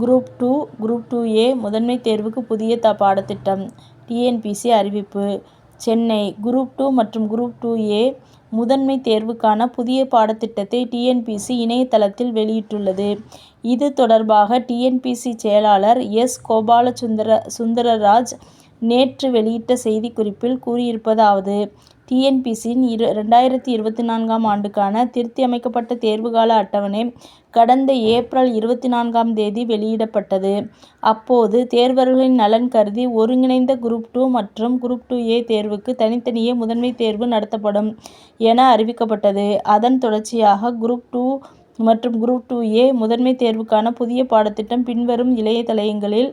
Group two group two A முதன்மை தேர்வுக்கு புதிய த பாடத்திட்டம் டிஎன்பிஎஸ்சி அறிவிப்பு சென்னை குரூப் டூ மற்றும் குரூப் டூ ஏ முதன்மை தேர்வுக்கான புதிய பாடத்திட்டத்தை டிஎன்பிஎஸ்சி இணையதளத்தில் வெளியிட்டுள்ளது. இது தொடர்பாக டிஎன்பிஎஸ்சி செயலாளர் எஸ். கோபாலசுந்தர சுந்தரராஜ் நேற்று வெளியிட்ட செய்திக்குறிப்பில் கூறியிருப்பதாவது டிஎன்பிசியின் இரு ரெண்டாயிரத்தி இருபத்தி நான்காம் ஆண்டுக்கான திருத்தியமைக்கப்பட்ட தேர்வுகால அட்டவணை கடந்த ஏப்ரல் இருபத்தி நான்காம் தேதி வெளியிடப்பட்டது. அப்போது தேர்வர்களின் நலன் கருதி ஒருங்கிணைந்த குரூப் டூ மற்றும் குரூப் டூ ஏ தேர்வுக்கு தனித்தனியே முதன்மை தேர்வு நடத்தப்படும் என அறிவிக்கப்பட்டது. அதன் தொடர்ச்சியாக குரூப் டூ மற்றும் குரூப் டூ ஏ முதன்மை தேர்வுக்கான புதிய பாடத்திட்டம் பின்வரும் இணையதளங்களில்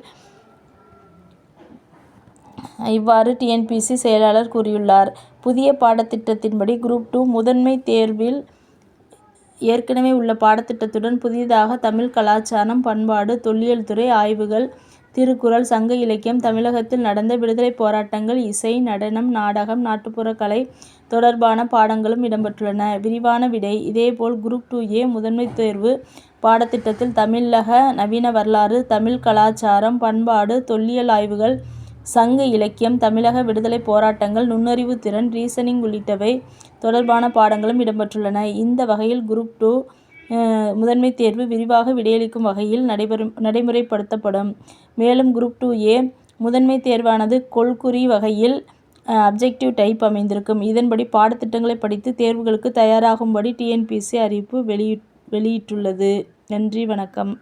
இவ்வாறு டிஎன்பிசி செயலாளர் கூறியுள்ளார். புதிய பாடத்திட்டத்தின்படி குரூப் டூ முதன்மை தேர்வில் ஏற்கனவே உள்ள பாடத்திட்டத்துடன் புதிதாக தமிழ் கலாச்சாரம் பண்பாடு தொல்லியல் துறை ஆய்வுகள் திருக்குறள் சங்க இலக்கியம் தமிழகத்தில் நடந்த விடுதலைப் போராட்டங்கள் இசை நடனம் நாடகம் நாட்டுப்புற கலை தொடர்பான பாடங்களும் இடம்பெற்றுள்ளன. விரிவான விடை இதேபோல் குரூப் டூ ஏ முதன்மை தேர்வு பாடத்திட்டத்தில் தமிழக நவீன வரலாறு தமிழ் கலாச்சாரம் பண்பாடு தொல்லியல் ஆய்வுகள் சங்க இலக்கியம் தமிழக விடுதலைப் போராட்டங்கள் நுண்ணறிவு திறன் ரீசனிங் உள்ளிட்டவை தொடர்பான பாடங்களும் இடம்பெற்றுள்ளன. இந்த வகையில் குரூப் டூ முதன்மை தேர்வு விரிவாக விடையளிக்கும் வகையில் நடைபெறும் நடைமுறைப்படுத்தப்படும். மேலும் குரூப் டூ ஏ முதன்மை தேர்வானது கொள்குறி வகையில் அப்ஜெக்டிவ் டைப் அமைந்திருக்கும். இதன்படி பாடத்திட்டங்களை படித்து தேர்வுகளுக்கு தயாராகும்படி டிஎன்பிசி அறிவிப்பு வெளியிட் வெளியிட்டுள்ளது. நன்றி வணக்கம்.